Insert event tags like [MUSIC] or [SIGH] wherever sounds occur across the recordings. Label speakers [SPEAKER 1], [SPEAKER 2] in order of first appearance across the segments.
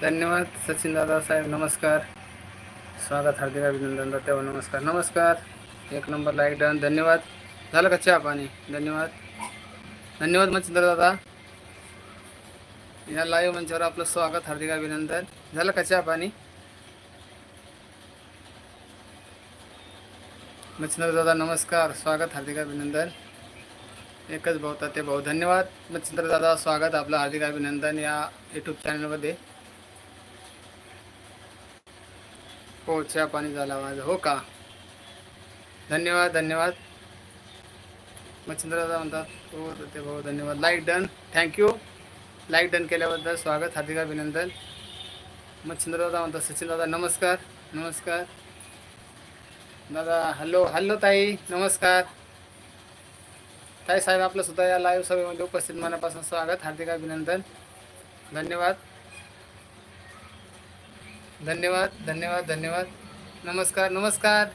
[SPEAKER 1] धन्यवाद सचिन दादा साहेब नमस्कार. स्वागत हार्दिक अभिनंदन दादा नमस्कार. नमस्कार. एक नंबर लाईक डन धन्यवाद. झालं का चहा पाणी? धन्यवाद. धन्यवाद मच्छिंद्र दादा. या लाईव्ह मंचावर आपलं स्वागत हार्दिक अभिनंदन. झालं का चहा पाणी? मच्छिंद्र दादा नमस्कार. स्वागत हार्दिक अभिनंदन. एकच भाऊ ते भाऊ धन्यवाद. मच्छिंद्र दादा स्वागत आपलं हार्दिक अभिनंदन या यूट्यूब चॅनलमध्ये हो चहा पाणी झाला माझं. हो का? धन्यवाद धन्यवाद. मच्छिंद्रदा म्हणतात हो ते भाऊ धन्यवाद. Like done thank you like done केल्याबद्दल स्वागत हार्दिक अभिनंदन. मच्छिंद्रदा म्हणतात सचिन दादा नमस्कार. नमस्कार. दादा हॅलो हॅलो ताई. नमस्कार. ताई साहेब आपलं सुद्धा या लाईव्ह सभेमध्ये उपस्थित मनापासून स्वागत हार्दिक अभिनंदन. धन्यवाद. धन्यवाद धन्यवाद धन्यवाद. नमस्कार नमस्कार.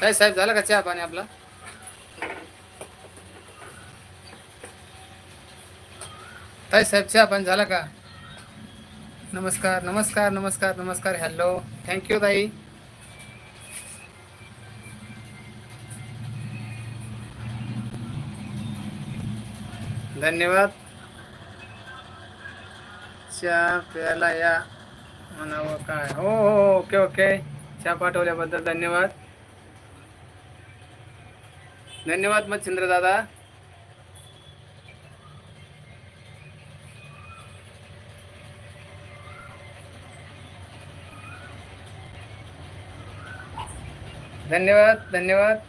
[SPEAKER 1] ताई साहेब झालं का चहा पाणी आपला? ताई साहेब चहा पाणी झाला का? नमस्कार नमस्कार नमस्कार नमस्कार. हॅलो थँक्यू ताई. धन्यवाद. चहा प्यायला या म्हणावं काय? हो, हो हो ओके ओके. चहा पाठवल्याबद्दल धन्यवाद. धन्यवाद मच्छिंद्र दादा. धन्यवाद धन्यवाद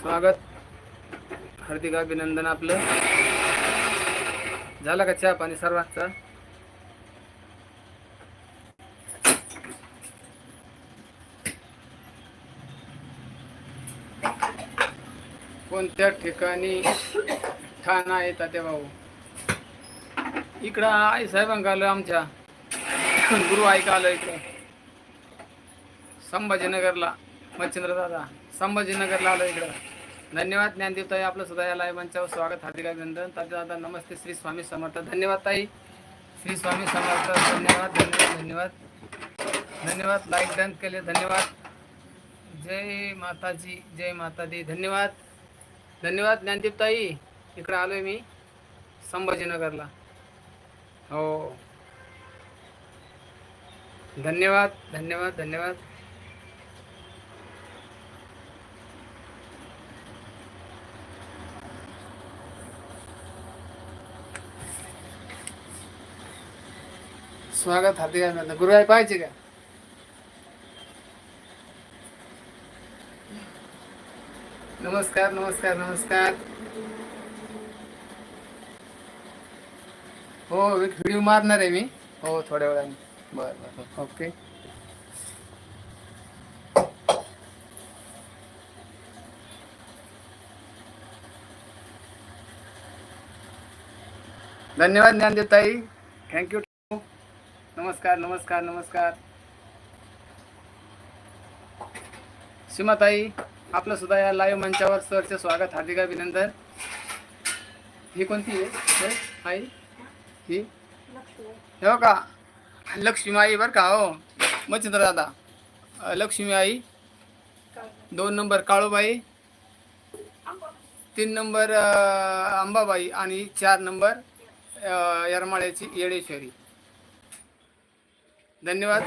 [SPEAKER 1] स्वागत हार्दिक अभिनंदन आपलं. झालं का चहा पाणी सर्वांचा? कोणत्या ठिकाणी ठाणा येतात ते भाऊ? इकडं आई साहेबांका आलो आमच्या. गुरु ऐका आलो इकडं. संभाजीनगरला. मच्छिंद्र दादा संभाजीनगरला आलो इकडं. धन्यवाद ज्ञानदेव ताई आपलं सुद्धा या लाईव्ह मंचावर स्वागत हार्दिक अभिनंदन. दादा नमस्ते श्री स्वामी समर्थ. धन्यवाद ताई. श्री स्वामी समर्थ धन्यवाद धन्यवाद धन्यवाद. धन्यवाद लाईक डन केले धन्यवाद. जय माताजी जय माता दी धन्यवाद. धन्यवाद ज्ञानदेव ताई. इकडे आलोय मी संभाजीनगरला. हो. धन्यवाद धन्यवाद धन्यवाद. स्वागत हार्दिक अभिनंदन. गुरुवारी पाहिजे का? नमस्कार नमस्कार नमस्कार. हो एक व्हिडिओ मारणार आहे मी. हो थोड्या वेळाने. बरं बरं हो. ओके. धन्यवाद ज्ञानदेव ताई थँक्यू नमस्कार नमस्कार नमस्कार. सीमाताई आपलं सुद्धा या लाईव्ह मंचावर सरचं स्वागत हार्दिक अभिनंदन. ही कोणती आहे? आई? ही? हो का? लक्ष्मी आई बरं का हो. मच्छिंद्र दादा. लक्ष्मी आई दोन नंबर काळूबाई तीन नंबर अंबाबाई आणि चार नंबर यरमाळ्याची येडेश्वरी. धन्यवाद.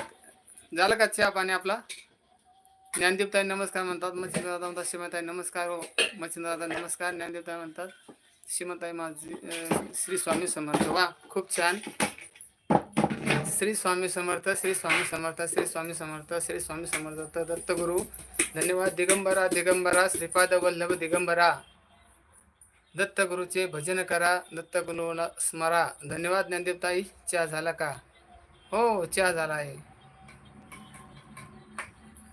[SPEAKER 1] झालं का चहा पाणी आपला? ज्ञानदीप ताई नमस्कार म्हणतात मच्छिंद्र म्हणतात श्रीमताई नमस्कार हो मच्छिंद्रदादा नमस्कार ज्ञानदीप ताई म्हणतात श्रीमताई माझी श्री स्वामी समर्थ. वा खूप छान. श्री स्वामी समर्थ श्री स्वामी समर्थ श्री स्वामी समर्थ श्री स्वामी समर्थ दत्तगुरु. धन्यवाद. दिगंबरा दिगंबरा श्रीपाद वल्लभ दिगंबरा. दत्तगुरूचे भजन करा दत्तगुरूला स्मरा. धन्यवाद ज्ञानदेवताई चहा झाला का? हो चहा झाला आहे.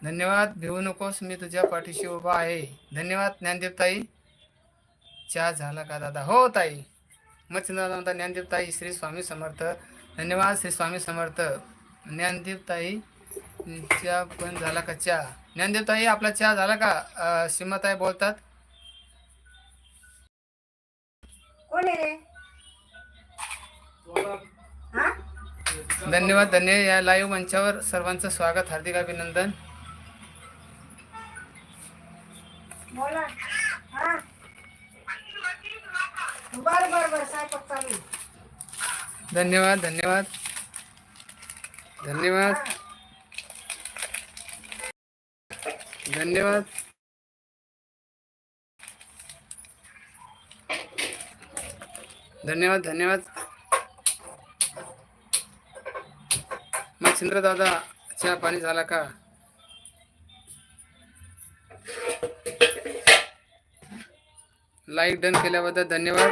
[SPEAKER 1] धन्यवाद भिवू नकोस मी तुझ्या पाठीशी उभा आहे. धन्यवाद ज्ञानदेव ताई चहा झाला का दादा? हो ताई. मच्छिंद्र ज्ञानदेव ताई श्री स्वामी समर्थ. धन्यवाद श्री स्वामी समर्थ. ज्ञानदेव ताई चहा पण झाला का चहा? ज्ञानदेव ताई आपला चहा झाला का? सीमाताई बोलतात.
[SPEAKER 2] कोण आहे?
[SPEAKER 1] धन्यवाद धन्य. या लाईव्ह मंचावर सर्वांचं स्वागत हार्दिक अभिनंदन.
[SPEAKER 2] हा.
[SPEAKER 1] धन्यवाद धन्यवाद. धन्यवाद. धन्यवाद. धन्यवाद धन्यवाद मच्छिंद्र दादा चहा पाणी झाला का? लाईक डन केल्याबद्दल धन्यवाद.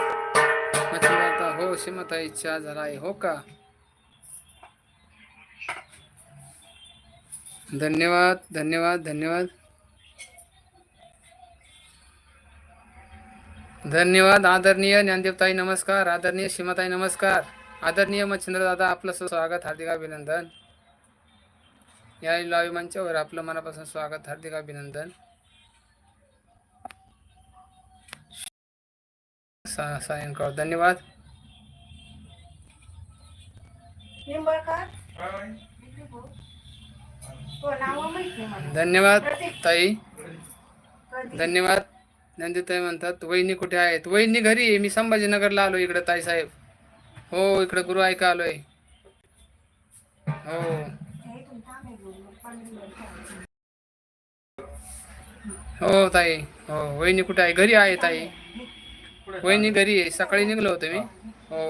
[SPEAKER 1] मच्छिमाता हो सीमाताई चहा झाला आहे हो का? धन्यवाद धन्यवाद धन्यवाद. धन्यवाद आदरणीय ज्ञानदेवताई नमस्कार. आदरणीय सीमाताई नमस्कार. आदरणीय मच्छिंद्र दादा आपलं स्वागत हार्दिक अभिनंदन. या लाईव्ह मंचावर आपलं मनापासून स्वागत हार्दिक अभिनंदन. सायंकाळ धन्यवाद.
[SPEAKER 2] हो
[SPEAKER 1] धन्यवाद ताई. धन्यवाद. नंदिताई म्हणतात वहिनी कुठे आहेत? वहिनी घरी आहे. मी संभाजीनगरला आलो इकडे ताई साहेब. हो इकडे गुरु ऐका आलोय. हो
[SPEAKER 2] हे इथून थांब हे घेऊन मग पाणी भरायचं.
[SPEAKER 1] हो ताई. हो वहिनी कुठे आहे? घरी आहे ताई. वहिनी घरी आहे. सकाळी निघलो होतो मी. हो.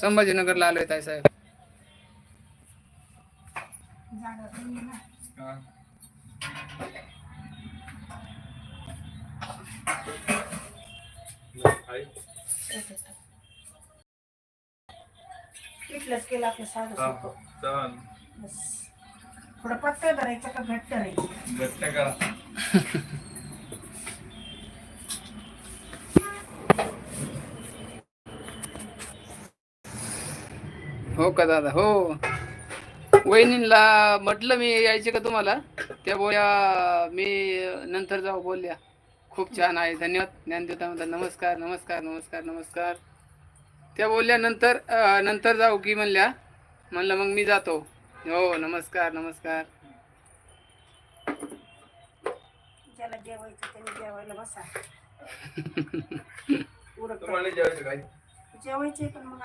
[SPEAKER 1] संभाजीनगरला आलोय ताई साहेब.
[SPEAKER 2] केलं आपलं साधं सोपं. बस थोडं पत्ते भरायचं का घट्ट करायचं?
[SPEAKER 1] हो का दादा? हो. वहिनीला म्हटलं मी यायचे का तुम्हाला? त्या बोल्या मी नंतर जाऊ बोलल्या. खूप छान आहे. धन्यवाद. ज्ञानदेवता म्हणतात नमस्कार नमस्कार नमस्कार नमस्कार. त्या बोलल्या नंतर अं, नंतर जाऊ की म्हणल्या. म्हणलं मग मी जातो. हो नमस्कार नमस्कार.
[SPEAKER 2] ज्याला जेवायचं त्याने जेवायला बसा. [LAUGHS] उरक जेवायचे पण मग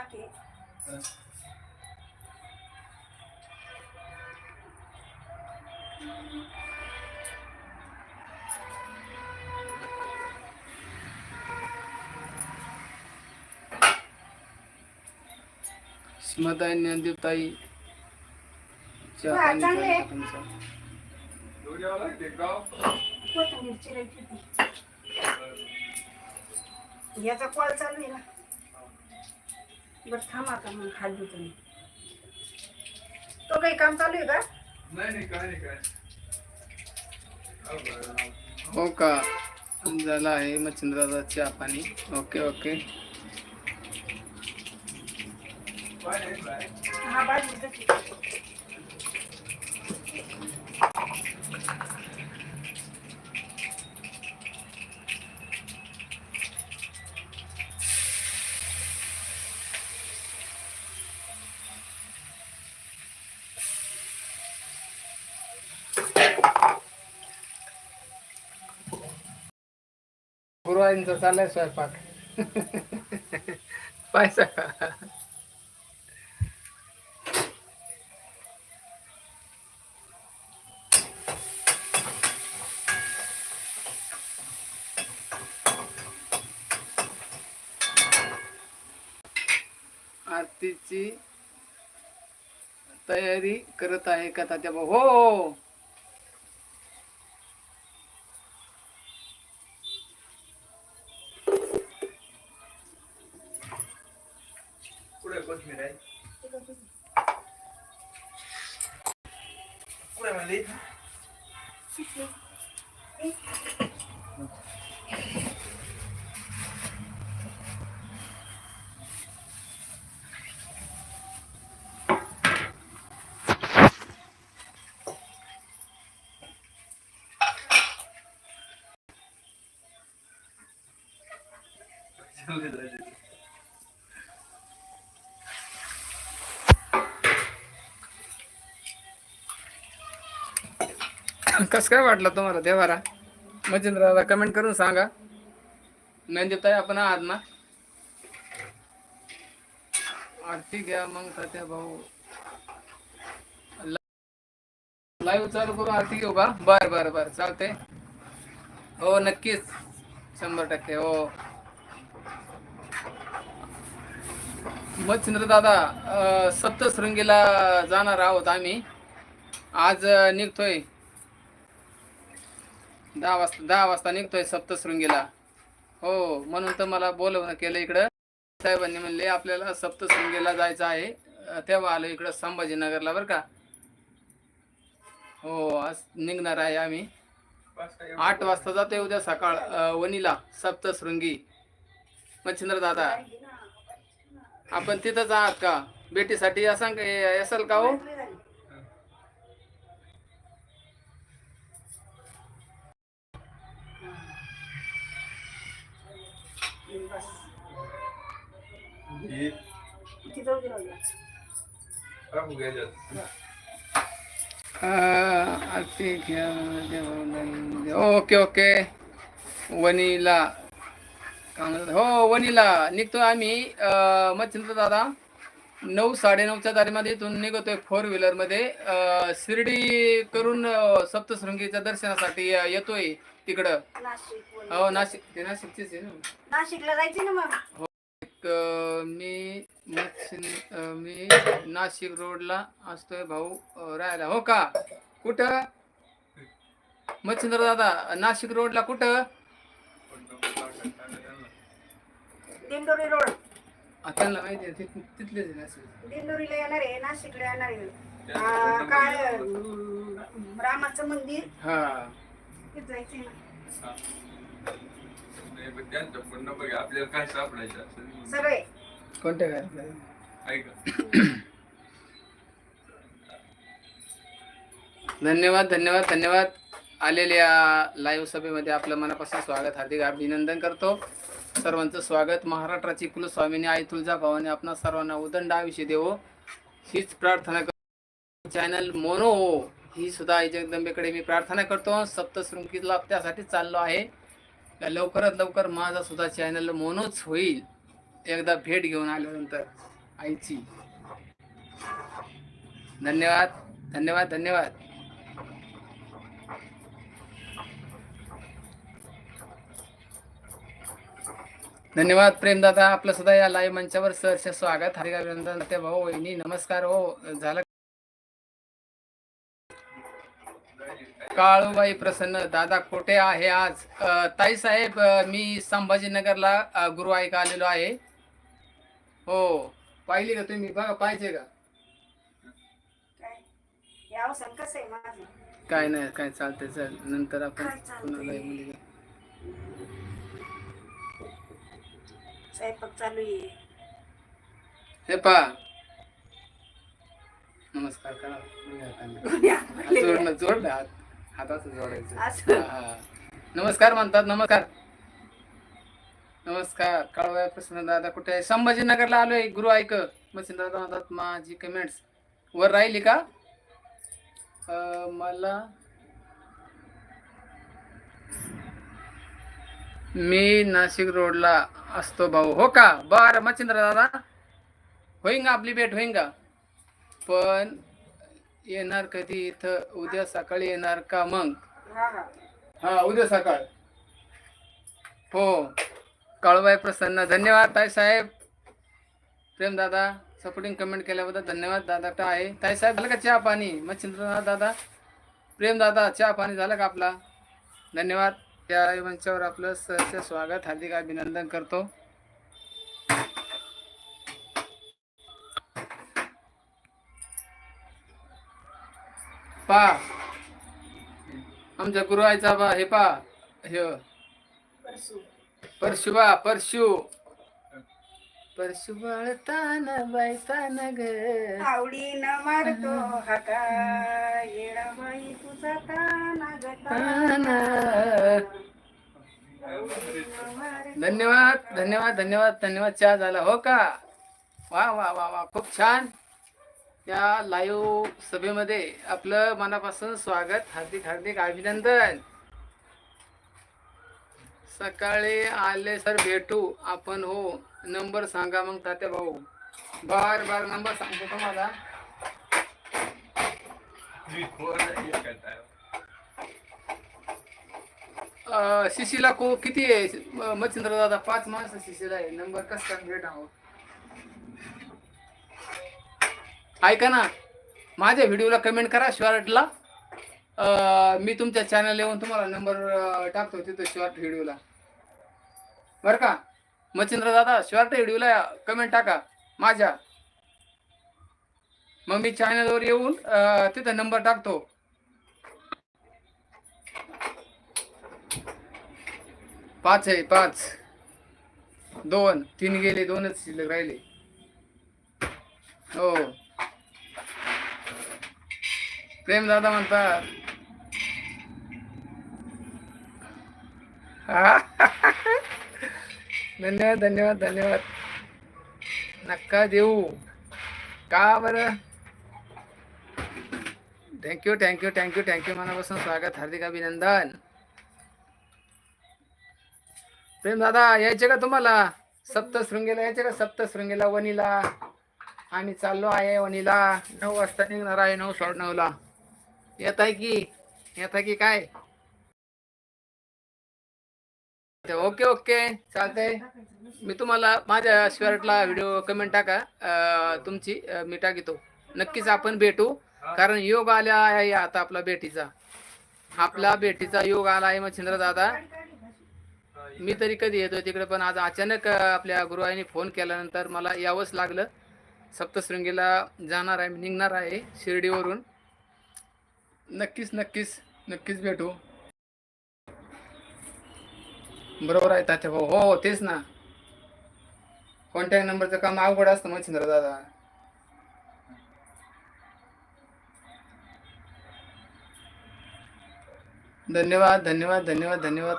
[SPEAKER 1] सीमाताई पाणी
[SPEAKER 2] चांगलं याचा कॉल चालू आहे ना. बरं थांबा आता मग खाली तुम्ही. तो काही काम चालू आहे का?
[SPEAKER 1] हो का? झाला आहे मच्छिंद्राचा चहा पाणी. Okay okay. गुरुवारींचा चाललाय स्वयंपाक. [LAUGHS] पैसा का आरतीची तयारी करत आहे का तात्या भाऊ? हो.
[SPEAKER 3] हो. Gosto de Mirelle. Ué, mas leite?
[SPEAKER 1] Sim, कसं काय वाटलं तुम्हाला देवारा मच्छिंद्र दादा कमेंट करून सांगा. नंदीताई आपण आहात ना? आरती घ्या मग तात्या भाऊ. लाईव्ह चालू करू आरती घेऊ का? बर बर बर चालते हो नक्कीच. शंभर टक्के हो. मच्छिंद्र दादा सप्तशृंगीला जाणार आहोत आम्ही. आज निघतोय. दहा वाजता दहा वाजता निघतोय सप्तशृंगीला. हो म्हणून तर मला बोलवणं केलं इकडं. साहेबांनी म्हणले आपल्याला सप्तशृंगीला जायचं आहे. तेव्हा आलो इकडं संभाजीनगरला बरं का. हो आज निघणार आहे आम्ही. आठ वाजता जातोय उद्या सकाळ वनीला सप्तशृंगी. मच्छिंद्र दादा आपण तिथंच आहात का? भेटीसाठी असाल का हो? Okay okay. म्हणतात? हो वणीला निघतोय आम्ही. मच्छिंद्र दादा नऊ साडेनऊच्या दरम्यान इथून निघतोय फोर व्हीलरमध्ये. शिर्डी करून सप्तशृंगीच्या दर्शनासाठी येतोय तिकडं. हो नाशिक. ते नाशिकचेच आहे ना.
[SPEAKER 2] नाशिकला जायचं ना मग?
[SPEAKER 1] अं, मी मी नाशिक रोडला असतोय भाऊ राहायला. हो का? कुठं? मच्छिंद्र दादा नाशिक रोडला कुठं?
[SPEAKER 2] दिंडोरी रोड.
[SPEAKER 1] त्यांना माहिती आहे तिथ- तिथलेच आहे नाशिक.
[SPEAKER 2] दिंडोरीला येणार आहे नाशिकला येणार आहे. अं, काय अं, रामाचं मंदिर?
[SPEAKER 1] हा.
[SPEAKER 2] तिथे जायचंय ना.
[SPEAKER 3] आपल्याला काय सापडायचं असं
[SPEAKER 2] सगळे.
[SPEAKER 1] कोणत्या काय
[SPEAKER 3] ऐका.
[SPEAKER 1] धन्यवाद धन्यवाद धन्यवाद. आलेल्या लाईव्ह सभेमध्ये आपलं मनापासून स्वागत हार्दिक अभिनंदन करतो. सर्वांचं स्वागत. महाराष्ट्राची कुलस्वामिनी आई तुळजाभवानी आपणा सर्वांना उदंड आयुष्य देवो. हीच प्रार्थना करतो चॅनल मोनो ही सुद्धा आई जगदंबेकडे मी प्रार्थना करतो. सप्तशृंगीला त्यासाठी चाललो आहे. लवकरात लवकर माझा सुद्धा चॅनल मोनोच होईल. एकदा भेट घेऊन आल्यानंतर आईची. धन्यवाद धन्यवाद धन्यवाद. धन्यवाद प्रेमदादा आपलं सुद्धा या लाईव्ह मंचावर सहर्ष स्वागत. हरिका अभिनंदन ते भाऊ वहिनी नमस्कार. हो झालं काळूबाई प्रसन्न दादा कुठे आहे आज? ताई साहेब मी संभाजीनगरला गुरु ऐका आलेलो आहे. हो पाहिली का तुम्ही? बघा पाहिजे का?
[SPEAKER 2] काय?
[SPEAKER 1] नाही काय चालतंय चल. नंतर आपण हे पा नमस्कार करा. जोडणं जोडणं जोडायचं. हा. नमस्कार म्हणतात नमस्कार. नमस्कार. कळवाय प्रश्न दादा कुठे आहे? संभाजीनगरला आलोय. गुरु ऐक. दादा म्हणतात माझी कमेंट्स वर राहिली का? अं, मला मी नाशिक रोडला असतो भाऊ. हो का? बर मच्छिंद्र दादा. होईन का आपली भेट? होईन का? पण येणार कधी इथं? उद्या सकाळी येणार का मग?
[SPEAKER 2] हा
[SPEAKER 1] उद्या सकाळ. हो. काळूबाई प्रसन्न. धन्यवाद ताई साहेब. प्रेम दादा सपोर्टिंग कमेंट केल्याबद्दल धन्यवाद. दादा का आहे. ताई साहेब झालं का चहा पाणी? मच्छिंद्रनाथ दादा. प्रेम दादा चहा पाणी झालं का आपला? धन्यवाद. त्या मंचावर आपलं सहर्ष स्वागत. हार्दिक अभिनंदन करतो. पा. आमच्या गुरुवायचा बा हे पा. हे. परशुबा परशु. परशु बाळतान बायतान ग.
[SPEAKER 2] आवडीनं मारतो हाका येडाबाई तुझा ताना ग
[SPEAKER 1] ताना.
[SPEAKER 2] आवडीनं मारतो.
[SPEAKER 1] धन्यवाद धन्यवाद धन्यवाद धन्यवाद. चहा झाला हो का? वा वा वा वा. खूप छान. या लाईव्ह सभेमध्ये आपलं मनापासून स्वागत हार्दिक हार्दिक अभिनंदन. सकाळी आले सर भेटू आपण हो. नंबर सांगा मग तात्या भाऊ. बार बार नंबर सांगतो तुम्हाला. शिशीला को किती आहे? मच्छिंद्र दादा पाच माणसं शिशीला आहे. नंबर कसं भेट आहोत ऐका ना माझ्या व्हिडिओला कमेंट करा शॉर्टला मी तुमच्या चॅनल येऊन तुम्हाला नंबर टाकतो तिथं शॉर्ट व्हिडिओला बरं का? मच्छिंद्र दादा शॉर्ट व्हिडिओला कमेंट टाका. माझ्या. मग मी चॅनलवर येऊन तिथं नंबर टाकतो. पाच आहे पाच. दोन. तीन गेले दोनच शिल्लक राहिले. हो. प्रेम दादा म्हणतात धन्यवाद धन्यवाद धन्यवाद. नक्का देऊ. का बरं? थँक्यू थँक्यू थँक्यू थँक्यू मनापासून स्वागत हार्दिक अभिनंदन. प्रेम दादा यायचे का तुम्हाला? सप्तशृंगीला यायचे का सप्तशृंगेला वनीला आम्ही चाललो आहे वनीला नऊ वाजता निघणार आहे नऊ साडे नऊला येत आहे की? येत आहे की काय? Okay okay. चालतंय. मी तुम्हाला माझ्या शर्टला व्हिडिओ कमेंट टाका. तुमची मी टाकितो नक्कीच आपण भेटू. कारण योग आला आहे आता आपला भेटीचा. आपला भेटीचा योग आला आहे मच्छिंद्र दादा. मी तरी कधी येतो तिकडे पण आज अचानक आपल्या गुरुवाईने फोन केल्यानंतर मला यावंच लागलं. सप्तशृंगीला जाणार आहे निघणार आहे शिर्डीवरून. नक्कीच नक्कीच नक्कीच भेटू. बरोबर आहे तात्या भाऊ. हो हो तेच ना. कॉन्टॅक्ट नंबरचं काम अवघड असतं मच्छिंद्र दादा. धन्यवाद धन्यवाद धन्यवाद धन्यवाद.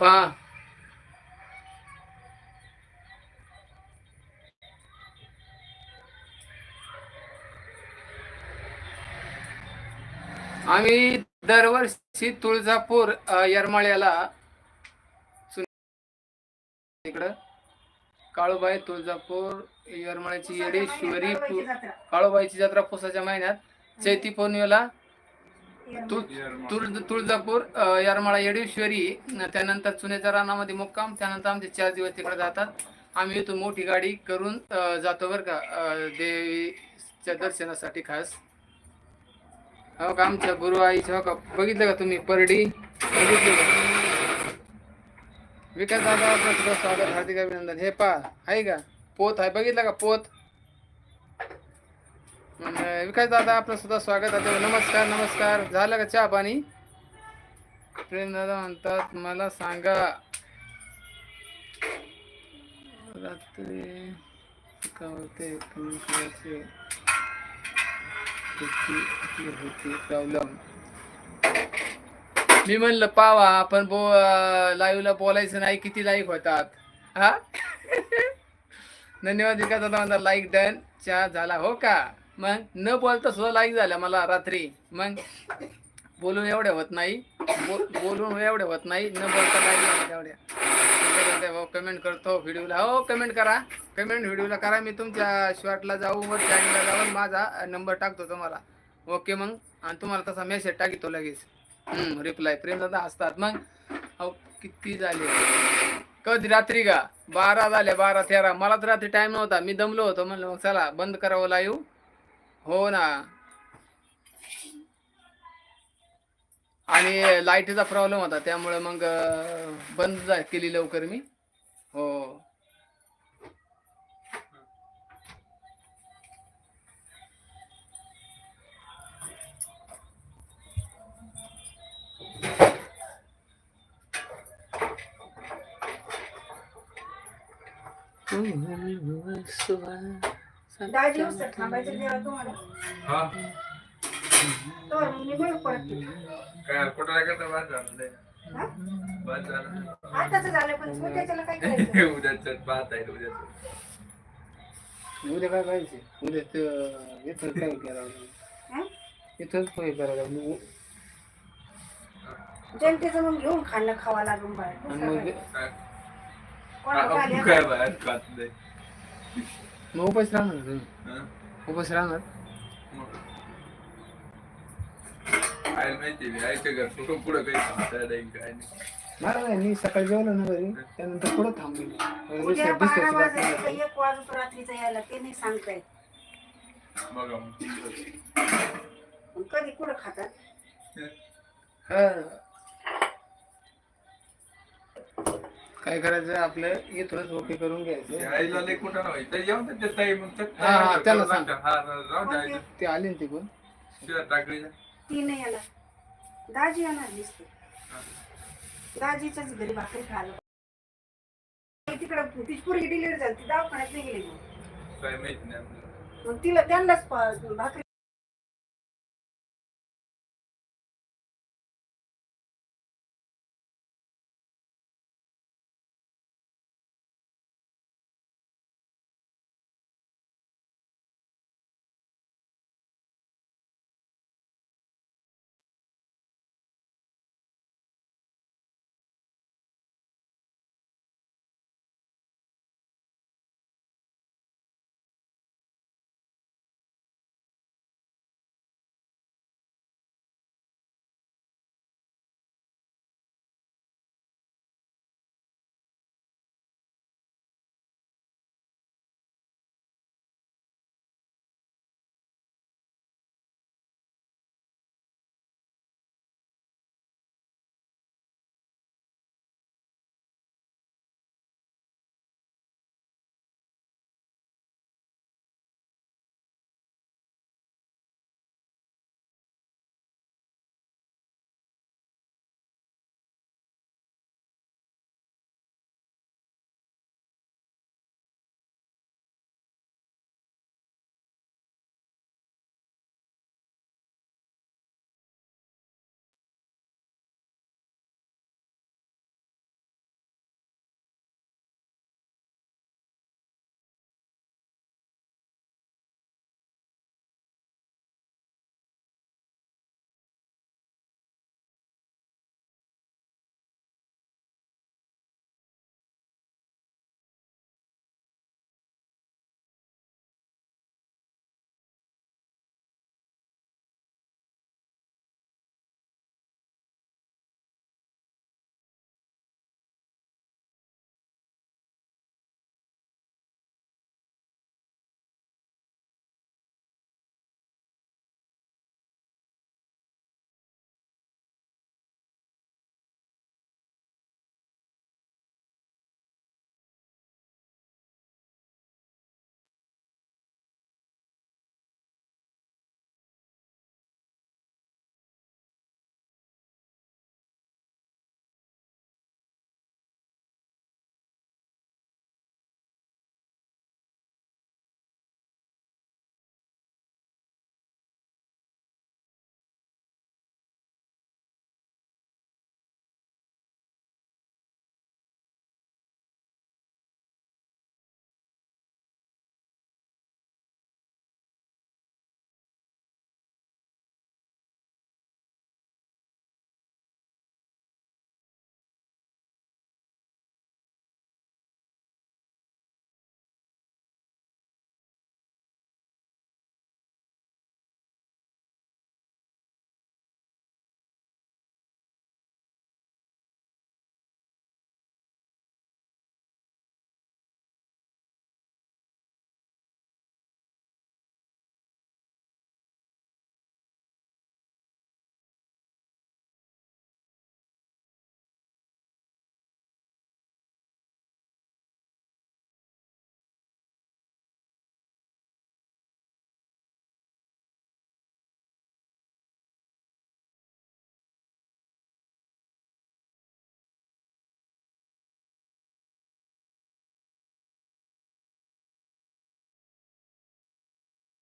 [SPEAKER 1] पहा आम्ही दरवर्षी तुळजापूर यरमाळ्याला येरमाळ्याला इकडं. काळूबाई तुळजापूर येरमाळ्याची येडेश्वरी काळूबाईची जत्रा पुसाच्या महिन्यात चैती पौर्णिमेला तुळ तुळ तुळजापूर यरमाळा येडेश्वरी त्यानंतर चुनेच्या रानामध्ये मुक्काम त्यानंतर आमचे चार दिवस तिकडे जातात. आम्ही इथून मोठी गाडी करून जातो बरं का देवीच्या दर्शनासाठी खास. हो का आमच्या गुरु आईचे हो का बघितलं का तुम्ही परडी? बघितलं का? विकास दादा स्वागत हार्दिक अभिनंदन. हे पा आहे का? पोत आहे बघितलं का पोत? विकास दादा आपलं सुद्धा स्वागत आहे. नमस्कार नमस्कार. झालं का चहा पाणी? प्रेम दादा म्हणतात मला सांगा. रात्री का होते प्रॉब्लेम मी म्हणलं पावा आपण बो लाईव्हला बोलायचं नाही किती लाईक होतात? हा? [LAUGHS] धन्यवाद विकास दादा म्हणतात लाईक डन चहा झाला हो का? मग न बोलता सुद्धा लाईक झाल्या मला रात्री. मग बोलून एवढ्या होत नाही. बो- बोलून एवढ्या होत नाही. न बोलता लाईक झाल्या तेवढ्या. हो कमेंट करतो व्हिडिओला हो कमेंट करा. कमेंट व्हिडिओला करा. मी तुमच्या शॉर्टला जाऊन वर चॅनलला जाऊन माझा नंबर टाकतो तुम्हाला. ओके मग? आणि तुम्हाला तसा मेसेज टाकितो लगेच. रिप्लाय प्रेम दादा असतात मग? अहो किती झाले? कधी रात्री का? बारा झाले बारा तेरा. मला तर रात्री टाइम नव्हता. मी दमलो होतो. म्हणलं मग चला बंद करावं लाईव्ह हो ना. आणि लाईटीचा प्रॉब्लेम होता त्यामुळे मग बंद जा- केली लवकर मी. हो.
[SPEAKER 2] दहा दिवस तर थांबायचं तेव्हा तुम्हाला
[SPEAKER 3] हा
[SPEAKER 2] तर मग मी मग परत येईल.
[SPEAKER 3] काय कुठं नाही करता बाद झालं नाही
[SPEAKER 2] हा?
[SPEAKER 3] बाद झालं
[SPEAKER 2] आताच झालं पण मग त्याच्याला काय करायचं [LAUGHS]
[SPEAKER 3] उद्याच बात आहे उद्याच
[SPEAKER 1] उद्या काय पाहिजे उद्या ते- इथं काय करावं
[SPEAKER 2] हा?
[SPEAKER 1] इथंच काय करावं लागलं.
[SPEAKER 2] जनतेचं मग घेऊन खाल्लं खावा लागून बाहेर
[SPEAKER 1] आणि मग
[SPEAKER 2] काय?
[SPEAKER 3] काय
[SPEAKER 2] कोणाला खाली
[SPEAKER 3] काय
[SPEAKER 2] आता?
[SPEAKER 3] बाहेर खात नाही
[SPEAKER 1] मग उपास राहणार तुम्ही
[SPEAKER 3] हा?
[SPEAKER 1] उपास राहणार
[SPEAKER 3] मग. आईला माहिती आहे, आईच्या घर पुढं पुढं काही सांगता नाही काय नाही
[SPEAKER 1] नाही नाही, मी सकाळी जेवलो ना घरी त्यानंतर पुढं थांबली
[SPEAKER 2] उद्या बारा वाजायचं. एक वाजून रात्रीचं यायला ते नाही सांगता येत
[SPEAKER 3] बघा मग
[SPEAKER 2] मग कधी कुठं खातात
[SPEAKER 1] हा. काय करायचं आपलं इथूनच ओके करून घ्यायचं
[SPEAKER 3] आईला लय कुठं येऊन ते ताई मग ते
[SPEAKER 1] हा, हा, त्याला सांग.
[SPEAKER 3] हा राहून द्या आईला.
[SPEAKER 1] ते आले ना तिकडून
[SPEAKER 3] शिवाय टाकळीला.
[SPEAKER 2] ती नाही येणार दाजी येणार दिसते दाजीच्याच घरी भाकरी खायला तिकडं तिची पोरगी डिलिव्हरी झाली ती दवाखान्यात नाही गेली मग.
[SPEAKER 3] काय माहिती नाही आपल्याला.
[SPEAKER 2] मग तिला त्यांनाच प- भाकरी